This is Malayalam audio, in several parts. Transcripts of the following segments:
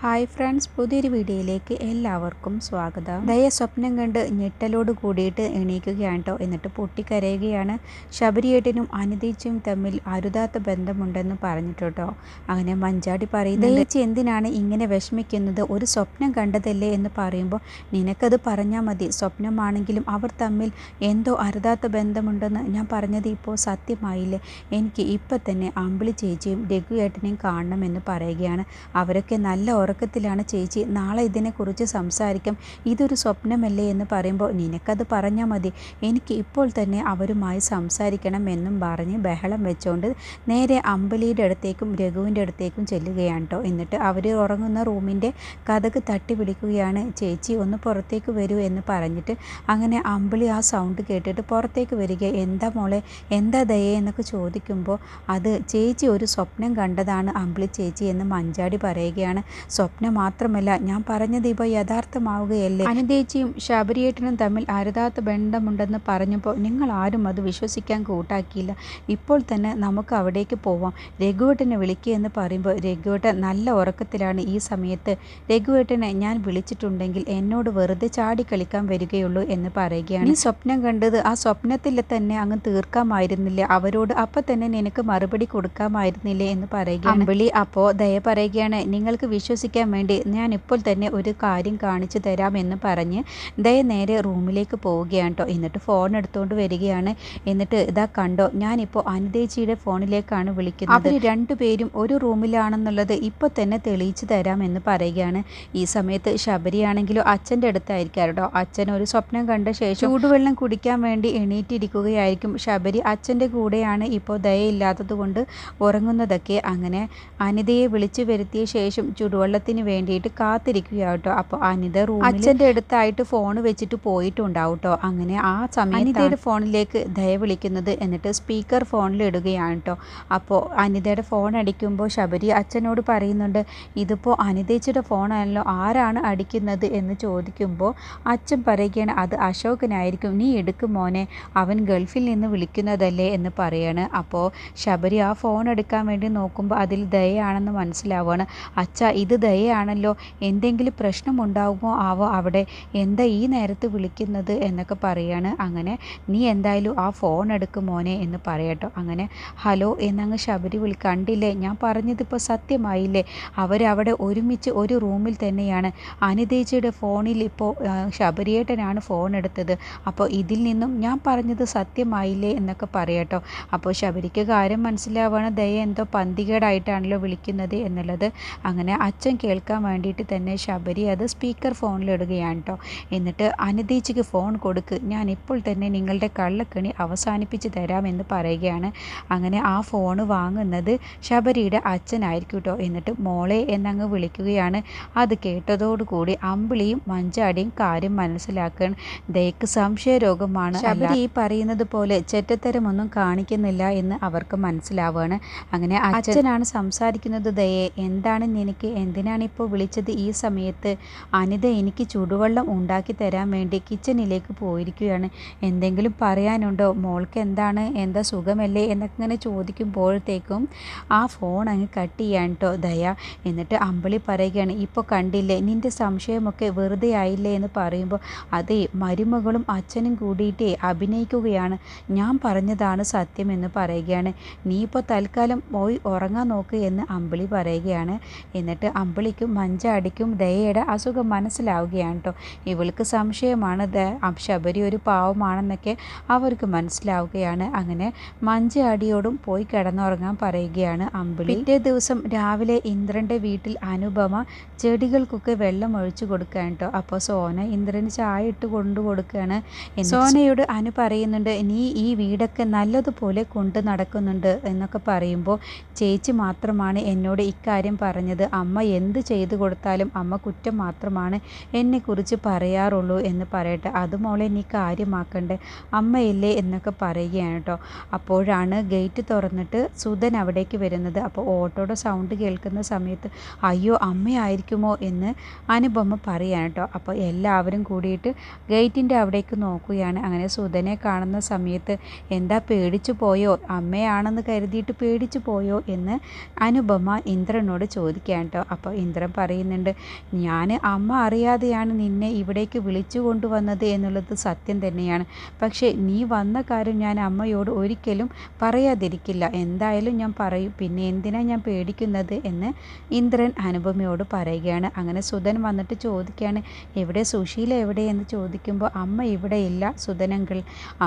ഹായ് ഫ്രണ്ട്സ് പുതിയൊരു വീഡിയോയിലേക്ക് എല്ലാവർക്കും സ്വാഗതം. ദയ സ്വപ്നം കണ്ട് ഞെട്ടലോട് കൂടിയിട്ട് എണീക്കുകയാണ് കേട്ടോ എന്നിട്ട് പൊട്ടിക്കരയുകയാണ്. ശബരിയേട്ടനും അനിതീച്ചും തമ്മിൽ അരുതാത്ത ബന്ധമുണ്ടെന്ന് പറഞ്ഞിട്ട് അങ്ങനെ മഞ്ചാടി പറയുന്നത് ദയച്ചി എന്തിനാണ് ഇങ്ങനെ വിഷമിക്കുന്നത്? ഒരു സ്വപ്നം കണ്ടതല്ലേ? എന്ന് പറയുമ്പോൾ നിനക്കത് പറഞ്ഞാൽ മതി. സ്വപ്നമാണെങ്കിലും അവർ തമ്മിൽ എന്തോ അരുതാത്ത ബന്ധമുണ്ടെന്ന് ഞാൻ പറഞ്ഞത് ഇപ്പോൾ സത്യമായില്ലേ? എനിക്ക് ഇപ്പം തന്നെ അമ്പിളി ചേച്ചിയും രഘുയേട്ടനെയും കാണണമെന്ന് പറയുകയാണ്. അവരൊക്കെ നല്ല ഉറക്കത്തിലാണ് ചേച്ചി. നാളെ ഇതിനെക്കുറിച്ച് സംസാരിക്കാം. ഇതൊരു സ്വപ്നമല്ലേ എന്ന് പറയുമ്പോൾ നിനക്കത് പറഞ്ഞാൽ മതി. എനിക്ക് ഇപ്പോൾ തന്നെ അവരുമായി സംസാരിക്കണം എന്നും പറഞ്ഞ് ബഹളം വെച്ചുകൊണ്ട് നേരെ അമ്പലിയുടെ അടുത്തേക്കും രഘുവിന്റെ അടുത്തേക്കും ചെല്ലുകയാണ് കേട്ടോ എന്നിട്ട് അവർ ഉറങ്ങുന്ന റൂമിന്റെ കഥക് തട്ടി പിടിക്കുകയാണ് ചേച്ചി ഒന്ന് പുറത്തേക്ക് വരൂ എന്ന് പറഞ്ഞിട്ട് അങ്ങനെ അമ്പിളി ആ സൗണ്ട് കേട്ടിട്ട് പുറത്തേക്ക് വരിക. എന്താ മോളെ? എന്താ ദയേ? എന്നൊക്കെ ചോദിക്കുമ്പോൾ അത് ചേച്ചി ഒരു സ്വപ്നം കണ്ടതാണ് അമ്പിളി ചേച്ചി എന്ന് മഞ്ചാടി പറയുകയാണ്. സ്വപ്നം മാത്രമല്ല ഞാൻ പറഞ്ഞത് ഇപ്പോൾ യഥാർത്ഥമാവുകയല്ലേ? അനുദേച്ചിയും ശബരിയേട്ടനും തമ്മിൽ അരുതാത്ത ബന്ധമുണ്ടെന്ന് പറഞ്ഞപ്പോൾ നിങ്ങൾ ആരും അത് വിശ്വസിക്കാൻ കൂട്ടാക്കിയില്ല. ഇപ്പോൾ തന്നെ നമുക്ക് അവിടേക്ക് പോവാം. രഘുവേട്ടനെ വിളിക്കുക എന്ന് പറയുമ്പോൾ രഘുവേട്ടൻ നല്ല ഉറക്കത്തിലാണ് ഈ സമയത്ത്. രഘുവേട്ടനെ ഞാൻ വിളിച്ചിട്ടുണ്ടെങ്കിൽ എന്നോട് വെറുതെ ചാടി കളിക്കാൻ വരികയുള്ളൂ എന്ന് പറയുകയാണ്. ഈ സ്വപ്നം കണ്ടത് ആ സ്വപ്നത്തിൽ തന്നെ അങ്ങ് തീർക്കാമായിരുന്നില്ല. അവരോട് അപ്പം തന്നെ നിനക്ക് മറുപടി കൊടുക്കാമായിരുന്നില്ലേ എന്ന് പറയുകയാണ്. അമ്പിളി അപ്പോൾ ദയ പറയുകയാണ് നിങ്ങൾക്ക് വിശ്വസിക്കാൻ വേണ്ടി ഞാൻ ഇപ്പോൾ തന്നെ ഒരു കാര്യം കാണിച്ചു തരാമെന്ന് പറഞ്ഞ് ദയ നേരെ റൂമിലേക്ക് പോവുകയാണ് കേട്ടോ. എന്നിട്ട് ഫോൺ എടുത്തുകൊണ്ട് വരികയാണ്. എന്നിട്ട് ഇതാ കണ്ടോ ഞാനിപ്പോൾ അനിതേച്ചിയുടെ ഫോണിലേക്കാണ് വിളിക്കുന്നത്. അവർ രണ്ടുപേരും ഒരു റൂമിലാണെന്നുള്ളത് ഇപ്പോൾ തന്നെ തെളിയിച്ചു തരാമെന്ന് പറയുകയാണ്. ഈ സമയത്ത് ശബരിയാണെങ്കിലും അച്ഛന്റെ അടുത്തായിരിക്കും കേട്ടോ. അച്ഛൻ ഒരു സ്വപ്നം കണ്ട ശേഷം ചൂടുവെള്ളം കുടിക്കാൻ വേണ്ടി എണീറ്റിരിക്കുകയായിരിക്കും. ശബരി അച്ഛന്റെ കൂടെയാണ് ഇപ്പോൾ ദയയില്ലാത്തത് കൊണ്ട് ഉറങ്ങുന്നതൊക്കെ. അങ്ങനെ അനിതയെ വിളിച്ചു വരുത്തിയ ശേഷം ചുടുവെള്ളത്തിന് വേണ്ടിയിട്ട് കാത്തിരിക്കുക കേട്ടോ അപ്പോൾ അനിത റൂം അച്ഛന്റെ അടുത്തായിട്ട് ഫോൺ വെച്ചിട്ട് പോയിട്ടുണ്ടാവും കേട്ടോ അങ്ങനെ ആ സമയം അനിതയുടെ ഫോണിലേക്ക് ദയ വിളിക്കുന്നത് എന്നിട്ട് സ്പീക്കർ ഫോണിൽ ഇടുകയാണ് കേട്ടോ അപ്പോൾ അനിതയുടെ ഫോൺ അടിക്കുമ്പോൾ ശബരി അച്ഛനോട് പറയുന്നുണ്ട് ഇതിപ്പോൾ അനിതേച്ചിയുടെ ഫോണാണല്ലോ ആരാണ് അടിക്കുന്നത്? എന്ന് ചോദിക്കുമ്പോൾ അച്ഛൻ പറയുകയാണ് അത് അശോകനായിരിക്കും. നീ എടുക്കും മോനെ. അവൻ ഗൾഫിൽ നിന്ന് വിളിക്കുന്നതല്ലേ? എന്ന് പറയാണ്. അപ്പോൾ ശബരി ആ ഫോൺ എടുക്കാൻ വേണ്ടി നോക്കുമ്പോൾ അതിൽ ദയയാണെന്ന് മനസ്സിലാവുകയാണ് അച്ഛ ഇത് ദയയാണല്ലോ. എന്തെങ്കിലും പ്രശ്നമുണ്ടാകുമോ ആവോ അവിടെ? എന്താ ഈ നേരത്ത് വിളിക്കുന്നത് എന്നൊക്കെ പറയാണ്. അങ്ങനെ നീ എന്തായാലും ആ ഫോൺ എടുക്കും മോനെ എന്ന് പറയട്ടോ. അങ്ങനെ ഹലോ എന്നങ്ങ് ശബരി വിളി കണ്ടില്ലേ? ഞാൻ പറഞ്ഞതിപ്പോൾ സത്യമായില്ലേ? അവരവിടെ ഒരുമിച്ച് ഒരു റൂമിൽ തന്നെയാണ്. അനിതേച്ചിയുടെ ഫോണിൽ ഇപ്പോൾ ശബരിയേട്ടനാണ് ഫോൺ എടുത്തത്. അപ്പോൾ ഇതിൽ നിന്നും ഞാൻ പറഞ്ഞത് സത്യമായില്ലേ? എന്നൊക്കെ പറയട്ടോ. അപ്പോൾ ശബരിക്ക് കാര്യം മനസ്സിലാവുകയാണ് ദയ എന്തോ പന്തികേടായിട്ടാണല്ലോ വിളിക്കുന്നത് എന്നുള്ളത്. അങ്ങനെ അച്ഛൻ കേൾക്കാൻ വേണ്ടിയിട്ട് തന്നെ ശബരി അത് സ്പീക്കർ ഫോണിലിടുകയാണ് കേട്ടോ എന്നിട്ട് അനുദീച്ചിക്ക് ഫോൺ കൊടുക്ക്. ഞാൻ ഇപ്പോൾ തന്നെ നിങ്ങളുടെ കള്ളക്കണി അവസാനിപ്പിച്ച് തരാമെന്ന് പറയുകയാണ്. അങ്ങനെ ആ ഫോൺ വാങ്ങുന്നത് ശബരിയുടെ അച്ഛനായിരിക്കും കേട്ടോ എന്നിട്ട് മോളെ എന്നങ്ങ് വിളിക്കുകയാണ്. അത് കേട്ടതോടുകൂടി അമ്പിളിയും മഞ്ചാടിയും കാര്യം മനസ്സിലാക്കാൻ ദയക്ക് സംശയരോഗമാണ് ശബരി ഈ പറയുന്നത് പോലെ ചെറ്റത്തരമൊന്നും കാണിക്കുന്നില്ല എന്ന് അവർക്ക് മനസ്സിലാവുകയാണ്. അങ്ങനെ അച്ഛനാണ് സംസാരിക്കുന്നത് ദയെ എന്താണ് നിനക്ക് എന്തിനാണ് ഇപ്പോൾ വിളിച്ചത് ഈ സമയത്ത്. അനിത എനിക്ക് ചൂടുവെള്ളം ഉണ്ടാക്കി തരാൻ വേണ്ടി കിച്ചണിലേക്ക് പോയിരിക്കുകയാണ്. എന്തെങ്കിലും പറയാനുണ്ടോ? മോൾക്ക് എന്താണ്? എന്താ സുഖമല്ലേ? എന്നൊക്കെ ഇങ്ങനെ ചോദിക്കുമ്പോഴത്തേക്കും ആ ഫോൺ അങ്ങ് കട്ട് ചെയ്യാൻ കേട്ടോ ദയ. എന്നിട്ട് അമ്പിളി പറയുകയാണ് ഇപ്പോൾ കണ്ടില്ലേ? നിന്റെ സംശയമൊക്കെ വെറുതെ ആയില്ലേ? എന്ന് പറയുമ്പോൾ അതെ മരുമകളും അച്ഛനും കൂടിയിട്ടേ അഭിനയിക്കുകയാണ്. ഞാൻ പറഞ്ഞതാണ് സത്യം എന്ന് പറയുകയാണ്. നീ ഇപ്പോൾ തൽക്കാലം പോയി ഉറങ്ങാൻ നോക്ക് എന്ന് അമ്പിളി പറയുകയാണ്. എന്നിട്ട് അമ്പിളിക്കും മഞ്ചാടിക്കും ദയയുടെ അസുഖം മനസ്സിലാവുകയാണ് കേട്ടോ ഇവൾക്ക് സംശയമാണ് ദ ശബരി ഒരു പാവമാണെന്നൊക്കെ അവർക്ക് മനസ്സിലാവുകയാണ്. അങ്ങനെ മഞ്ചാടിയോടും പോയി കിടന്നുറങ്ങാൻ പറയുകയാണ് അമ്പിളി. പിറ്റേ ദിവസം രാവിലെ ഇന്ദ്രന്റെ വീട്ടിൽ അനുപമ ചെടികൾക്കൊക്കെ വെള്ളം ഒഴിച്ചു കൊടുക്കുകയാണ് കേട്ടോ അപ്പോൾ സോന ഇന്ദ്രന് ചായ ഇട്ട് കൊണ്ടു കൊടുക്കുകയാണ്. സോനയോട് അനു പറയുന്നുണ്ട് നീ ഈ വീടൊക്കെ നല്ലതുപോലെ കൊണ്ടു നടക്കുന്നുണ്ട് എന്നൊക്കെ പറയുമ്പോൾ ചേച്ചി മാത്രമാണ് എന്നോട് ഇക്കാര്യം പറഞ്ഞത്. അമ്മ എന്ത് ചെയ്തു കൊടുത്താലും അമ്മ കുറ്റം മാത്രമാണ് എന്നെക്കുറിച്ച് പറയാറുള്ളൂ എന്ന് പറയട്ടെ. അത് മോളെ നീ കാര്യമാക്കണ്ടേ? അമ്മയില്ലേ എന്നൊക്കെ പറയുകയാണ് കേട്ടോ അപ്പോഴാണ് ഗേറ്റ് തുറന്നിട്ട് സുധൻ അവിടേക്ക് വരുന്നത്. അപ്പോൾ ഓട്ടോയുടെ സൗണ്ട് കേൾക്കുന്ന സമയത്ത് അയ്യോ അമ്മയായിരിക്കുമോ എന്ന് അനുപമ പറയാണ് കേട്ടോ അപ്പോൾ എല്ലാവരും കൂടിയിട്ട് ഗേറ്റിന്റെ അവിടേക്ക് നോക്കുകയാണ്. അങ്ങനെ സുധനെ കാണുന്ന സമയത്ത് എന്താ പേടിച്ചു പോയോ? അമ്മയാണെന്ന് കരുതിയിട്ട് പേടിച്ചു പോയോ എന്ന് അനുപമ ഇന്ദ്രനോട് ചോദിക്കുകയാണ് കേട്ടോ അപ്പോൾ അപ്പോൾ ഇന്ദ്രൻ പറയുന്നുണ്ട് ഞാൻ അമ്മ അറിയാതെയാണ് നിന്നെ ഇവിടേക്ക് വിളിച്ചു കൊണ്ടുവന്നത് എന്നുള്ളത് സത്യം തന്നെയാണ്. പക്ഷേ നീ വന്ന കാര്യം ഞാൻ അമ്മയോട് ഒരിക്കലും പറയാതിരിക്കില്ല. എന്തായാലും ഞാൻ പറയും പിന്നെ എന്തിനാ ഞാൻ പേടിക്കുന്നത്? എന്ന് ഇന്ദ്രൻ അനുപമയോട് പറയുകയാണ്. അങ്ങനെ സുധൻ വന്നിട്ട് ചോദിക്കുകയാണ് എവിടെ സുശീല എവിടെ? എന്ന് ചോദിക്കുമ്പോൾ അമ്മ ഇവിടെ ഇല്ല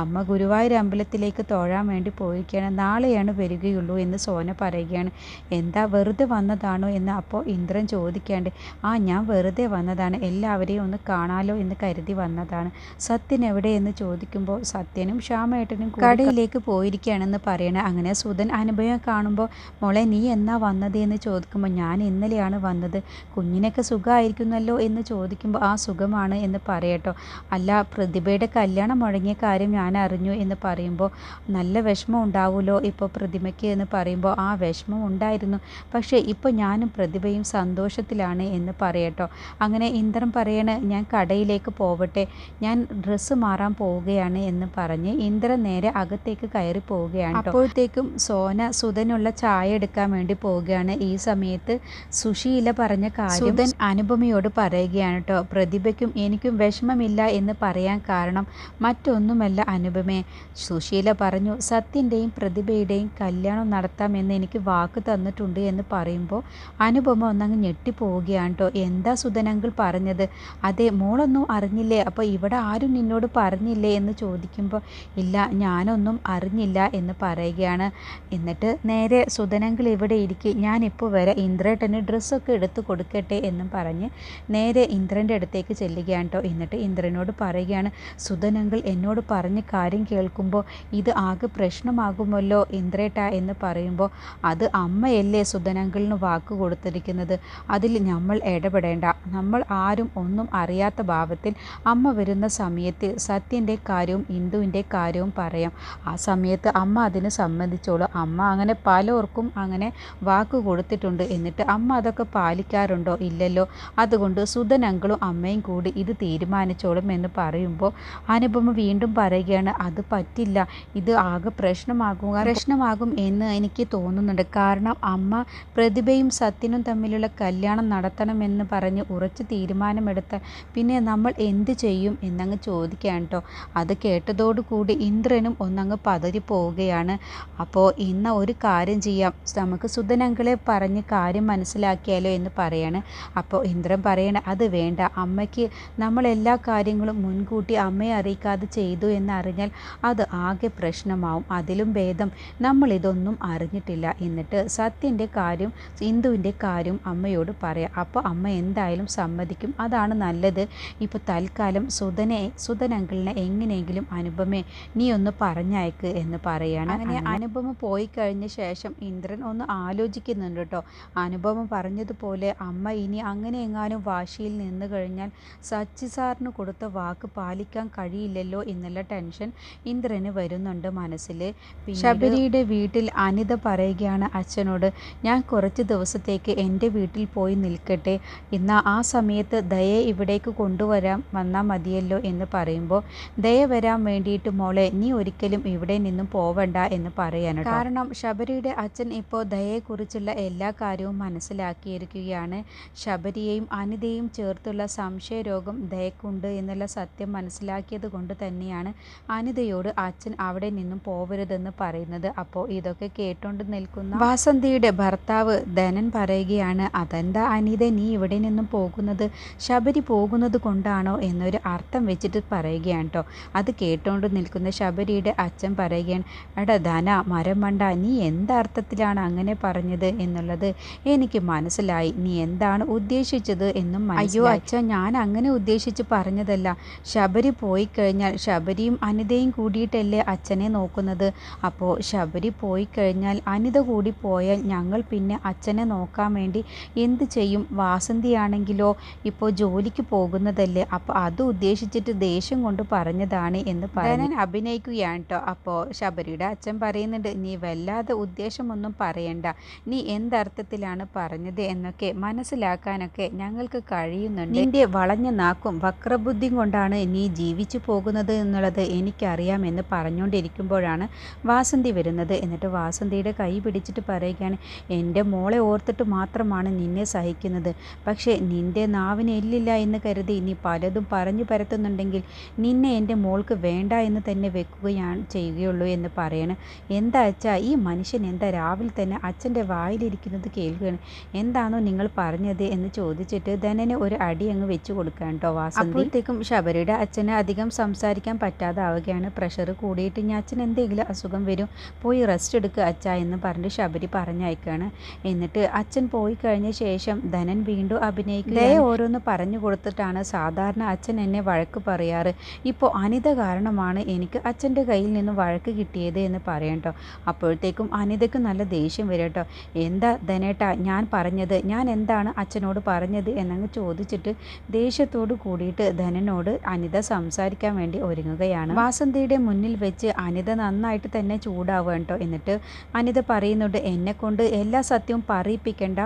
അമ്മ ഗുരുവായൂർ അമ്പലത്തിലേക്ക് തോഴാൻ വേണ്ടി പോയിരിക്കുകയാണ്. നാളെയാണ് വരികയുള്ളൂ എന്ന് സോന പറയുകയാണ്. എന്താ വെറുതെ വന്നതാണോ? എന്ന് അപ്പോൾ ഇന്ദ്രൻ ചോദിക്കാണ്ട് ആ ഞാൻ വെറുതെ വന്നതാണ് എല്ലാവരെയും ഒന്ന് കാണാലോ എന്ന് കരുതി വന്നതാണ്. സത്യൻ എവിടെയെന്ന് ചോദിക്കുമ്പോൾ സത്യനും ശ്യാമേട്ടനും കടയിലേക്ക് പോയിരിക്കുകയാണെന്ന് പറയണേ അങ്ങനെ സുധൻ അനുഭവം കാണുമ്പോൾ മോളെ നീ എന്നാ വന്നത്? എന്ന് ചോദിക്കുമ്പോൾ ഞാൻ ഇന്നലെയാണ് വന്നത്. കുഞ്ഞിനൊക്കെ സുഖമായിരിക്കുന്നല്ലോ? എന്ന് ചോദിക്കുമ്പോൾ ആ സുഖമാണ് എന്ന് പറയട്ടോ. അല്ല പ്രതിഭയുടെ കല്യാണം മുടങ്ങിയ കാര്യം ഞാൻ അറിഞ്ഞു എന്ന് പറയുമ്പോൾ നല്ല വിഷമം ഉണ്ടാവുമല്ലോ ഇപ്പോൾ പ്രതിമയ്ക്ക് എന്ന് പറയുമ്പോൾ ആ വിഷമം ഉണ്ടായിരുന്നു. പക്ഷേ ഇപ്പോൾ ഞാനും പ്രതിഭയും സന്തോഷത്തിലാണ് എന്ന് പറയട്ടോ. അങ്ങനെ ഇന്ദ്രൻ പറയണ ഞാൻ കടയിലേക്ക് പോവട്ടെ. ഞാൻ ഡ്രസ്സ് മാറാൻ പോവുകയാണ് എന്ന് പറഞ്ഞ് ഇന്ദ്രൻ നേരെ അകത്തേക്ക് കയറി പോവുകയാണ് അപ്പോഴത്തേക്കും സോന സുധനുള്ള ചായ എടുക്കാൻ വേണ്ടി പോവുകയാണ്. ഈ സമയത്ത് സുശീല പറഞ്ഞ കാര്യം സുധൻ അനുപമയോട് പറയുകയാണ് കേട്ടോ. പ്രതിഭയ്ക്കും എനിക്കും വിഷമമില്ല എന്ന് പറയാൻ കാരണം മറ്റൊന്നുമല്ല അനുപമേ. സുശീല പറഞ്ഞു സത്യന്റെയും പ്രതിഭയുടെയും കല്യാണം നടത്താമെന്ന് എനിക്ക് വാക്ക് തന്നിട്ടുണ്ട് എന്ന് പറയുമ്പോൾ അനുപമ ഒന്നങ്ങ് ഞെട്ടിപ്പോവുകയാണ് കേട്ടോ എന്താ സുധനങ്കിൾ പറഞ്ഞത്? അതെ മോളൊന്നും അറിഞ്ഞില്ലേ? അപ്പോൾ ഇവിടെ ആരും നിന്നോട് പറഞ്ഞില്ലേ എന്ന് ചോദിക്കുമ്പോൾ ഇല്ല ഞാനൊന്നും അറിഞ്ഞില്ല എന്ന് പറയുകയാണ്. എന്നിട്ട് നേരെ സുധനങ്കിൾ ഇവിടെ ഇരിക്കുക ഞാനിപ്പോൾ വരെ ഇന്ദ്രേട്ടന് ഡ്രസ്സൊക്കെ എടുത്ത് കൊടുക്കട്ടെ എന്നും പറഞ്ഞ് നേരെ ഇന്ദ്രന്റെ അടുത്തേക്ക് ചെല്ലുകയാണ് കേട്ടോ എന്നിട്ട് ഇന്ദ്രനോട് പറയുകയാണ് സുധനങ്കിൾ എന്നോട് പറഞ്ഞ കാര്യം കേൾക്കുമ്പോൾ ഇത് ആകെ പ്രശ്നമാകുമല്ലോ ഇന്ദ്രേട്ട എന്ന് പറയുമ്പോൾ അത് അമ്മയല്ലേ സുധനങ്കിളിന് വാക്ക് കൊടുത്തിരിക്കുന്നത്? അതിൽ നമ്മൾ ഇടപെടേണ്ട. നമ്മൾ ആരും ഒന്നും അറിയാത്ത ഭാവത്തിൽ അമ്മ വരുന്ന സമയത്ത് സത്യന്റെ കാര്യവും ഇന്ദുവിന്റെ കാര്യവും പറയാം. ആ സമയത്ത് അമ്മ അതിന് സമ്മതിച്ചോളൂ. അമ്മ അങ്ങനെ പലർക്കും അങ്ങനെ വാക്ക് കൊടുത്തിട്ടുണ്ട് എന്നിട്ട് അമ്മ അതൊക്കെ പാലിക്കാറുണ്ടോ? ഇല്ലല്ലോ. അതുകൊണ്ട് സുധൻ അങ്കിളും അമ്മയും കൂടി ഇത് തീരുമാനിച്ചോളും എന്ന് പറയുമ്പോൾ അനുപമ വീണ്ടും പറയുകയാണ് അത് പറ്റില്ല. ഇത് ആകെ പ്രശ്നമാകും. പ്രശ്നമാകും എന്ന് എനിക്ക് തോന്നുന്നുണ്ട്. കാരണം അമ്മ പ്രതിഭയും സത്യനും തമ്മിലുള്ള കല്യാണം നടത്തണമെന്ന് പറഞ്ഞ് ഉറച്ച് തീരുമാനമെടുത്താൽ പിന്നെ നമ്മൾ എന്ത് ചെയ്യും എന്നങ്ങ് ചോദിക്കാൻ കേട്ടോ. അത് കേട്ടതോടുകൂടി ഇന്ദ്രനും ഒന്നങ്ങ് പതറി പോവുകയാണ്. അപ്പോൾ ഇന്ന് ഒരു കാര്യം ചെയ്യാം. നമുക്ക് സുധനങ്ങളെ പറഞ്ഞ് കാര്യം മനസ്സിലാക്കിയാലോ എന്ന് പറയാണ്. അപ്പോൾ ഇന്ദ്രൻ പറയണ അത് വേണ്ട. അമ്മയ്ക്ക് നമ്മൾ എല്ലാ കാര്യങ്ങളും മുൻകൂട്ടി അമ്മയെ അറിയിക്കാതെ ചെയ്തു എന്നറിഞ്ഞാൽ അത് ആകെ പ്രശ്നമാവും. അതിലും ഭേദം. നമ്മളിതൊന്നും അറിഞ്ഞിട്ടില്ല. എന്നിട്ട് സത്യന്റെ കാര്യം ഇന്ദുവിന്റെ കാര്യം അമ്മയോട് പറയാം അപ്പോൾ അമ്മ എന്തായാലും സമ്മതിക്കും. അതാണ് നല്ലത്. ഇപ്പോൾ തൽക്കാലം സുധനെ സുധൻ അങ്കിളിനെ എങ്ങനെയെങ്കിലും അനുപമേ നീ ഒന്ന് പറഞ്ഞയക്ക് എന്ന് പറയാണ്. അങ്ങനെ അനുപമ പോയി കഴിഞ്ഞ ശേഷം ഇന്ദ്രൻ ഒന്ന് ആലോചിക്കുന്നുണ്ട് കേട്ടോ അനുപമ പറഞ്ഞതുപോലെ അമ്മ ഇനി അങ്ങനെ എങ്ങാനും വാശിയിൽ നിന്ന് കഴിഞ്ഞാൽ സച്ചി സാറിന് കൊടുത്ത വാക്ക് പാലിക്കാൻ കഴിയില്ലല്ലോ എന്നുള്ള ടെൻഷൻ ഇന്ദ്രന് വരുന്നുണ്ട് മനസ്സിൽ ശബരിയുടെ വീട്ടിൽ അനിത പറയുകയാണ് അച്ഛനോട് ഞാൻ കുറച്ച് ദിവസത്തേക്ക് എന്റെ വീട്ടിൽ പോയി നിൽക്കട്ടെ. എന്നാൽ ആ സമയത്ത് ദയെ ഇവിടേക്ക് കൊണ്ടുവരാൻ വന്നാൽ മതിയല്ലോ എന്ന് പറയുമ്പോൾ ദയ വരാൻ വേണ്ടിയിട്ട് മോളെ നീ ഒരിക്കലും ഇവിടെ നിന്നും പോവണ്ട എന്ന് പറയാനോ കാരണം ശബരിയുടെ അച്ഛൻ ഇപ്പോൾ ദയയെക്കുറിച്ചുള്ള എല്ലാ കാര്യവും മനസ്സിലാക്കിയിരിക്കുകയാണ്. ശബരിയെയും അനിതയും ചേർത്തുള്ള സംശയരോഗം ദയക്കുണ്ട് എന്നുള്ള സത്യം മനസ്സിലാക്കിയത് കൊണ്ട് തന്നെയാണ് അനിതയോട് അച്ഛൻ അവിടെ നിന്നും പോവരുതെന്ന് പറയുന്നത്. അപ്പോൾ ഇതൊക്കെ കേട്ടുകൊണ്ട് നിൽക്കുന്ന വാസന്തിയുടെ ഭർത്താവ് ധനൻ പറയുകയാണ് അതെന്താ അനിത നീ ഇവിടെ നിന്നും പോകുന്നത്? ശബരി പോകുന്നത് കൊണ്ടാണോ എന്നൊരു അർത്ഥം വെച്ചിട്ട് പറയുകയാണ് കേട്ടോ അത് കേട്ടോണ്ട് നിൽക്കുന്ന ശബരിയുടെ അച്ഛൻ പറയുകയാണ് എടാ ധന മരം വണ്ട നീ എന്തർത്ഥത്തിലാണ് അങ്ങനെ പറഞ്ഞത്? എന്നുള്ളത് എനിക്ക് മനസ്സിലായി. നീ എന്താണ് ഉദ്ദേശിച്ചത്? എന്നും അയ്യോ അച്ഛൻ ഞാൻ അങ്ങനെ ഉദ്ദേശിച്ച് പറഞ്ഞതല്ല. ശബരി പോയി കഴിഞ്ഞാൽ ശബരിയും അനിതയും കൂടിയിട്ടല്ലേ അച്ഛനെ നോക്കുന്നത്? അപ്പോൾ ശബരി പോയി കഴിഞ്ഞാൽ അനിത കൂടി പോയാൽ ഞങ്ങൾ പിന്നെ അച്ഛനെ നോക്കാൻ വേണ്ടി എന്ത് ചെയ്യും? വാസന്തിയാണെങ്കിലോ? ഇപ്പോൾ ജോലിക്ക് പോകുന്നതല്ലേ? അപ്പോൾ അത് ഉദ്ദേശിച്ചിട്ട് ദേഷ്യം കൊണ്ട് പറഞ്ഞതാണ് എന്ന് പറയാൻ അഭിനയിക്കുകയാണ് കേട്ടോ അപ്പോൾ ശബരിയുടെ അച്ഛൻ പറയുന്നുണ്ട് നീ വല്ലാതെ ഉദ്ദേശമൊന്നും പറയണ്ട. നീ എന്തർത്ഥത്തിലാണ് പറഞ്ഞത്? എന്നൊക്കെ മനസ്സിലാക്കാനൊക്കെ ഞങ്ങൾക്ക് കഴിയുന്നുണ്ട്. നിന്റെ വളഞ്ഞ നാക്കും വക്രബുദ്ധി കൊണ്ടാണ് നീ ജീവിച്ചു പോകുന്നത് എന്നുള്ളത് എനിക്കറിയാമെന്ന് പറഞ്ഞുകൊണ്ടിരിക്കുമ്പോഴാണ് വാസന്തി വരുന്നത്. എന്നിട്ട് വാസന്തിയുടെ കൈ പിടിച്ചിട്ട് പറയുകയാണ് എന്റെ മോളെ ഓർത്തിട്ട് മാത്രമാണ് കൊണ്ടാണ് നിന്നെ സഹിക്കുന്നത്. പക്ഷേ നിന്റെ നാവിന് എല്ലില്ല എന്ന് കരുതി നീ പലതും പറഞ്ഞു പരത്തുന്നുണ്ടെങ്കിൽ നിന്നെ എന്റെ മോൾക്ക് വേണ്ട എന്ന് തന്നെ വെക്കുകയാണ് ചെയ്യുകയുള്ളൂ എന്ന് പറയണം. എന്താ അച്ഛാ ഈ മനുഷ്യൻ എന്താ രാവിലെ തന്നെ അച്ഛന്റെ വായിലിരിക്കുന്നത് കേൾക്കുകയാണ്? എന്താണോ നിങ്ങൾ പറഞ്ഞത് എന്ന് ചോദിച്ചിട്ട് ധനന് ഒരു അടി അങ്ങ് വെച്ചു കൊടുക്കാൻ കേട്ടോ വാസന്തി. അപ്പോഴത്തേക്കും ശബരിയുടെ അച്ഛന് അധികം സംസാരിക്കാൻ പറ്റാതെ ആവുകയാണ് പ്രഷർ കൂടിയിട്ട് ഞാൻ അച്ഛൻ എന്തെങ്കിലും അസുഖം വരും പോയി റെസ്റ്റ് എടുക്കുക അച്ഛ എന്ന് പറഞ്ഞിട്ട് ശബരി പറഞ്ഞയക്കാണ്. എന്നിട്ട് അച്ഛൻ പോയി ശേഷം ധനൻ വീണ്ടും അഭിനയിക്കുക ദയ ഓരോന്ന് പറഞ്ഞു കൊടുത്തിട്ടാണ് സാധാരണ അച്ഛൻ എന്നെ വഴക്ക് പറയാറ്. ഇപ്പോൾ അനിത കാരണമാണ് എനിക്ക് അച്ഛന്റെ കയ്യിൽ നിന്ന് വഴക്ക് കിട്ടിയത് എന്ന് പറയട്ടോ അപ്പോഴത്തേക്കും അനിതയ്ക്ക് നല്ല ദേഷ്യം വരട്ടോ എന്താ ധനേട്ട ഞാൻ പറഞ്ഞത് ഞാൻ എന്താണ് അച്ഛനോട് പറഞ്ഞത് എന്നങ്ങ് ചോദിച്ചിട്ട് ദേഷ്യത്തോട് കൂടിയിട്ട് ധനനോട് അനിത സംസാരിക്കാൻ വേണ്ടി ഒരുങ്ങുകയാണ്. വാസന്തിയുടെ മുന്നിൽ വെച്ച് അനിത നന്നായിട്ട് തന്നെ ചൂടാവുക കേട്ടോ എന്നിട്ട് അനിത പറയുന്നുണ്ട് എന്നെ കൊണ്ട് എല്ലാ സത്യവും പറയിപ്പിക്കേണ്ട.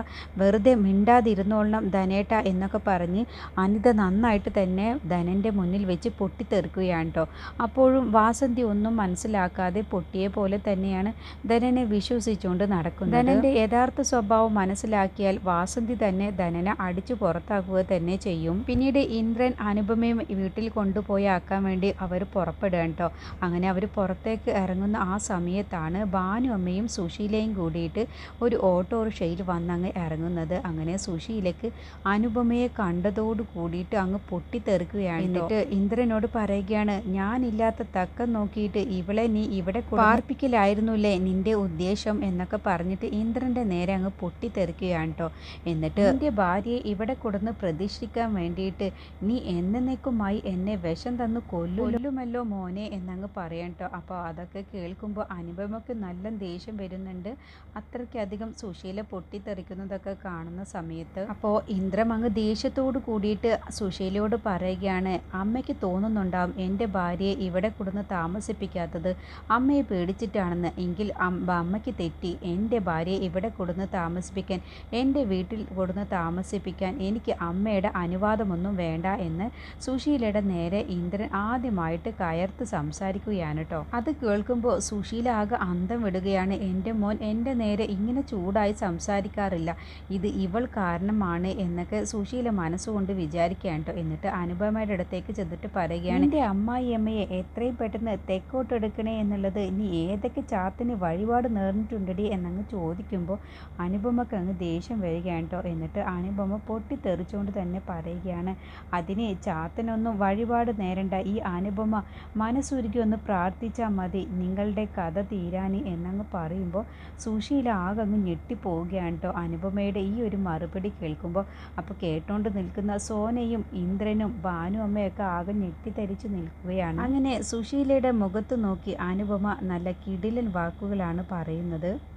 വെറുതെ മിണ്ടാതിരുന്നോളണം ധനേട്ട എന്നൊക്കെ പറഞ്ഞ് അനിത നന്നായിട്ട് തന്നെ ധനന്റെ മുന്നിൽ വെച്ച് പൊട്ടിത്തെറിക്കുകയാണ് കേട്ടോ. അപ്പോഴും വാസന്തി ഒന്നും മനസ്സിലാക്കാതെ പൊട്ടിയെ പോലെ തന്നെയാണ് ധനനെ വിശ്വസിച്ചുകൊണ്ട് നടക്കുന്നത്. ധനന്റെ യഥാർത്ഥ സ്വഭാവം മനസ്സിലാക്കിയാൽ വാസന്തി തന്നെ ധനനെ അടിച്ചു പുറത്താക്കുക തന്നെ ചെയ്യും. പിന്നീട് ഇന്ദ്രൻ അനുപമയും വീട്ടിൽ കൊണ്ടുപോയി ആക്കാൻ വേണ്ടി അവർ പുറപ്പെടുക കേട്ടോ. അങ്ങനെ അവർ പുറത്തേക്ക് ഇറങ്ങുന്ന ആ സമയത്താണ് ഭാനു അമ്മയും സുശീലയും കൂടിയിട്ട് ഒരു ഓട്ടോറിക്ഷയിൽ വന്നങ്ങ് ഇറങ്ങുന്നത്. അങ്ങനെ സുശീലയ്ക്ക് അനുപമയെ കണ്ടതോട് കൂടിയിട്ട് അങ്ങ് പൊട്ടിത്തെറിക്കുകയാണ്. എന്നിട്ട് ഇന്ദ്രനോട് പറയുകയാണ് ഞാനില്ലാത്ത തക്കം നോക്കിയിട്ട് ഇവളെ നീ ഇവിടെ പാർപ്പിക്കലായിരുന്നുല്ലേ നിന്റെ ഉദ്ദേശം എന്നൊക്കെ പറഞ്ഞിട്ട് ഇന്ദ്രന്റെ നേരെ അങ്ങ് പൊട്ടിത്തെറിക്കുകയാണ് കേട്ടോ എന്നിട്ട് എന്റെ ഭാര്യയെ ഇവിടെ കൊടുന്ന് പ്രതിഷ്ഠിക്കാൻ വേണ്ടിയിട്ട് നീ എന്നേക്കുമായി എന്നെ വിഷം തന്നു കൊല്ലുമല്ലോ മോനെ എന്നങ്ങ് പറയാം കേട്ടോ അപ്പോൾ അതൊക്കെ കേൾക്കുമ്പോൾ അനുപമയ്ക്ക് നല്ല ദേഷ്യം വരുന്നുണ്ട്. അത്രയ്ക്കധികം സുശീല പൊട്ടിത്തെറിക്കുന്നതൊക്കെ കാണുന്ന സമയത്ത് അപ്പോൾ ഇന്ദ്രം അങ്ങ് ദേഷ്യത്തോട് കൂടിയിട്ട് സുശീലയോട് പറയുകയാണ് അമ്മയ്ക്ക് തോന്നുന്നുണ്ടാവും എന്റെ ഭാര്യയെ ഇവിടെ കൊടുന്ന് താമസിപ്പിക്കാത്തത് അമ്മയെ പേടിച്ചിട്ടാണെന്ന്. എങ്കിൽ അമ്മയ്ക്ക് തെറ്റി. എന്റെ ഭാര്യയെ ഇവിടെ കൊടുന്ന് താമസിപ്പിക്കാൻ എന്റെ വീട്ടിൽ കൊടുന്ന് താമസിപ്പിക്കാൻ എനിക്ക് അമ്മയുടെ അനുവാദമൊന്നും വേണ്ട എന്ന് സുശീലയുടെ നേരെ ഇന്ദ്രൻ ആദ്യമായിട്ട് കയർത്ത് സംസാരിക്കുകയാണ് കേട്ടോ. അത് കേൾക്കുമ്പോൾ സുശീല ആകെ അന്തം വിടുകയാണ്. എന്റെ മോൻ എന്റെ നേരെ ഇങ്ങനെ ചൂടായി സംസാരിക്കാറില്ല. ഇത് ഇവൾ കാരണമാണ് എന്നൊക്കെ സുശീല മനസ്സുകൊണ്ട് വിചാരിക്കുകയാണ് കേട്ടോ. എന്നിട്ട് അനുപമയുടെ അടുത്തേക്ക് ചെന്നിട്ട് പറയുകയാണ് എന്റെ അമ്മായി അമ്മയെ എത്രയും പെട്ടെന്ന് തെക്കോട്ടെടുക്കണേ എന്നുള്ളത് ഇനി ഏതൊക്കെ ചാത്തിന് വഴിപാട് നേർന്നിട്ടുണ്ടടി? എന്നങ്ങ് ചോദിക്കുമ്പോൾ അനുപമക്ക് അങ്ങ് ദേഷ്യം വരികയാണ് കേട്ടോ. എന്നിട്ട് അനുപമ പൊട്ടിത്തെറിച്ചുകൊണ്ട് തന്നെ പറയുകയാണ് അതിന് ചാത്തനൊന്നും വഴിപാട് നേരണ്ട. ഈ അനുപമ മനസ്സുരുക്കി ഒന്ന് പ്രാർത്ഥിച്ചാൽ മതി. നിങ്ങളുടെ കഥ തീരാനി എന്നങ്ങ് പറയുമ്പോൾ സുശീല ആകെ അങ്ങ് ഞെട്ടിപ്പോവുകയാണ് കേട്ടോ. അനുപമയുടെ ഈ ഒരു മറുപടി കേൾക്കുമ്പോൾ അപ്പോൾ കേട്ടോണ്ട് നിൽക്കുന്ന സോനയും ഇന്ദ്രനും ഭാനു അമ്മയൊക്കെ ആകെ ഞെട്ടിത്തരിച്ച് നിൽക്കുകയാണ്. അങ്ങനെ സുശീലയുടെ മുഖത്ത് നോക്കി അനുപമ നല്ല കിടിലൻ വാക്കുകളാണ് പറയുന്നത്.